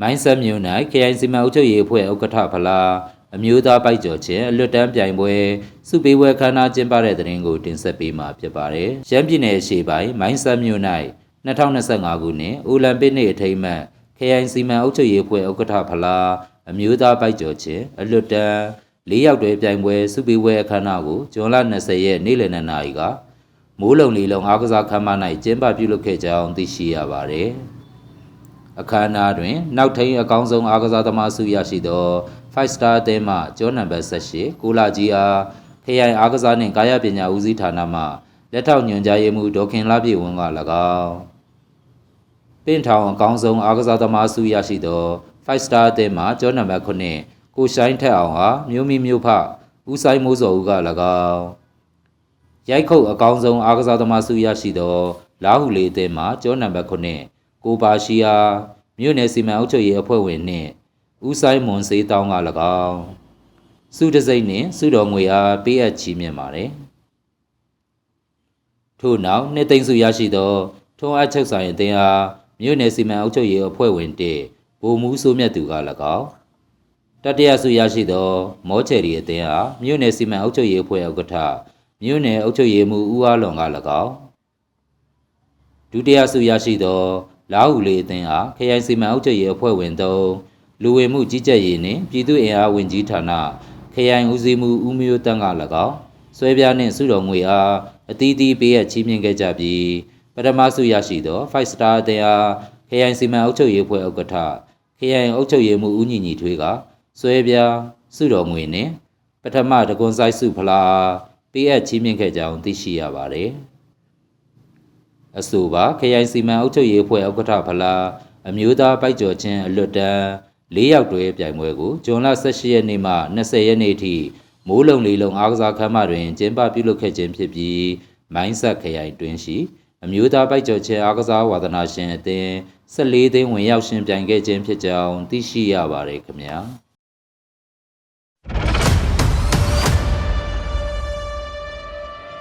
မိုင်းဆက်မြို့၌ခရိုင်စီမံအုပ်ချုပ်ရေးအဖွဲ့ဥက္ကဋ္ဌဖလားအမျိုးသားပိုက်ကျော်ချင်းအလွတ်တန်းပြိုင်ပွဲစုပေးပွဲခမ်းနားကျင်းပတဲ့တဲ့ရင်ကိုတင်ဆက်ပေးမှာဖြစ်ပါတယ်။ရန်ပြည်နယ်အရှေ့ပိုင်းမိုင်းဆက်မြို့၌2025ခုနှစ်အိုလံပစ်နေ့အထိမ်းအမှတ်ခရိုင်စီမံအုပ်ချုပ်ရေးအဖွဲ့ဥက္ကဋ္ဌဖလားအမျိုးသားပိုက်ကျော်ချင်းအလွတ်တန်း၄ရောက်တွဲပြိုင်ပွဲစုပေးပွဲအခမ်းအနားကိုဇွန်လ20ရက်နေ့လယ်2နာရီကမိုးလုံလီလုံအားကစားခမ်းမ၌ကျင်းပပြုလုပ်ခဲ့ကြောင်းသိရှိရပါတယ်။ အခမ်းအနားတွင်နောက်ထိန်အကောင်းဆုံးအားကစားသမားဆုရရှိသော5 star အသင်းမှကျောနံပါတ်18ကိုလာကြီးအားခရိုင်အားကစားနှင့်ကာယပညာဦးစီးဌာနမှလက်ထောက်ညွှန်ကြားရေးမှူးဒေါက်ခင်လှပြည့်ဝင်းက၎င်းပင့်ထောင်အကောင်းဆုံးအားကစားသမားဆုရရှိသော5 star အသင်းမှကျောနံပါတ်9ကိုရှိုင်းထက်အောင်အားမြို့မိမြို့ဖဦးဆိုင်မိုးစောဦးက၎င်းရိုက်ခုတ်အကောင်းဆုံးအားကစားသမားဆုရရှိသောလာဟုလေးအသင်းမှကျောနံပါတ်9 ကိုပါရှိယာမြို့နယ်စီမံအုပ်ချုပ်ရေးအဖွဲ့ဝင်နှင့်ဦးဆိုင်မွန်စေးတောင်းက၎င်းစုတစိမ့်နှင့်စုတော်ငွေအားပေးအပ်ချီးမြှင့်ပါတယ်ထို့နောက်နှစ်သိန်းစုရရှိသောထုံးအပ်ချုပ်ဆိုင်အသင်းအားမြို့နယ်စီမံအုပ်ချုပ်ရေးအဖွဲ့ဝင်1ဗိုလ်မှူးစိုးမြတ်သူက၎င်းတတိယဆုရရှိသော မောချယ်ရီအသင်းအားမြို့နယ်စီမံအုပ်ချုပ်ရေးအဖွဲ့ဥက္ကဋ္ဌမြို့နယ်အုပ်ချုပ်ရေးမှူးဦးအားလွန်က၎င်းဒုတိယဆုရရှိသော လာဟုလေးအသင်းအားခရိုင်စီမံအုပ်ချုပ်ရေးအဖွဲ့ဝင်3လူဝင်မှုကြီးကြပ်ရေးနှင့်ပြည်သူ့အင်အားဝင်ကြီးဌာနခရိုင်ဦးစီးမှုဦးမျိုးတန်းက၎င်းဆွဲပြားနှင့်စုတော်ငွေအားအသီးသီးပေးအပ်ချီးမြှင့်ခဲ့ကြပြီးပထမဆုရရှိသော5 star အသင်းအားခရိုင်စီမံအုပ်ချုပ်ရေးအဖွဲ့ဥက္ကဋ္ဌခရိုင်အုပ်ချုပ်ရေးမှူးဦးညီညီထွေးကဆွဲပြားစုတော်ငွေနှင့်ပထမတကွန်ဆိုင်စုဖလားပေးအပ်ချီးမြှင့်ခဲ့ကြောင်းသိရှိရပါသည် အဆိုပါခရိုင်စီမံအုပ်ချုပ်ရေးအဖွဲ့ဥက္ကဋ္ဌဖလားအမျိုးသားပိုက်ကျော်ချင်းအလွတ်တန်း၄ရောက်တွဲပြိုင်ပွဲကိုဇွန်လ18ရက်နေ့မှ20ရက်နေ့ထိမိုးလုံလီလုံအားကစားခမ်းမတွင်ကျင်းပပြုလုပ်ခဲ့ခြင်းဖြစ်ပြီးမိုင်းဆက်ခရိုင်တွင်ရှိအမျိုးသားပိုက်ကျော်ချင်းအားကစားဝါသနာရှင်အသင်း14သိန်းဝင်ရောက်ရှင်ပြိုင်ခဲ့ခြင်းဖြစ်ကြောင်းသိရှိရပါတယ်ခင်ဗျာ။